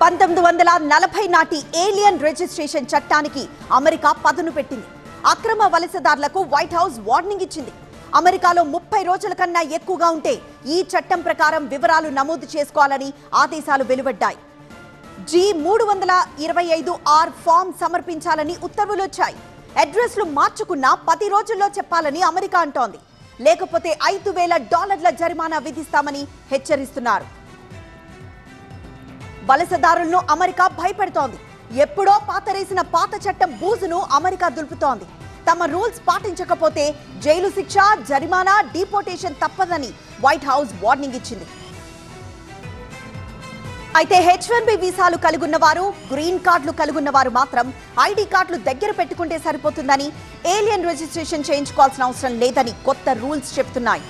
పంతొమ్మిది వందల నలభై నాటి ఏలియన్ రిజిస్ట్రేషన్ చట్టానికి అమెరికా పదును పెట్టింది. అక్రమ వలసదారులకు వైట్ హౌస్ వార్నింగ్ ఇచ్చింది. అమెరికాలో ముప్పై రోజుల కన్నా ఎక్కువగా ఉంటే ఈ చట్టం ప్రకారం వివరాలు నమోదు చేసుకోవాలని ఆదేశాలు వెలువడ్డాయి. జీ మూడు వందల ఇరవై ఐదు ఆర్ ఫామ్ సమర్పించాలని ఉత్తర్వులొచ్చాయి అడ్రస్లు మార్చుకున్నా పది రోజుల్లో చెప్పాలని అమెరికా అంటోంది. లేకపోతే ఐదు వేల డాలర్ల జరిమానా విధిస్తామని హెచ్చరిస్తున్నారు. వలసదారులను అమెరికా భయపెడుతోంది. ఎప్పుడో పాతరేసిన పాత చట్టం బూజును అమెరికా దులుపుతోంది. తమ రూల్స్ పాటించకపోతే జైలు శిక్ష జరిమానా డిపోటేషన్ తప్పదని వైట్ హౌస్ వార్నింగ్ ఇచ్చింది. అయితే హెచ్ వన్ బి వీసాలు కలిగున్న వారు గ్రీన్ కార్డులు కలిగున్న వారు మాత్రం ఐడి కార్డులు దగ్గర పెట్టుకుంటే సరిపోతుందని ఏలియన్ రిజిస్ట్రేషన్ చేయించుకోవాల్సిన అవసరం లేదని కొత్త రూల్స్ చెప్తున్నాయి.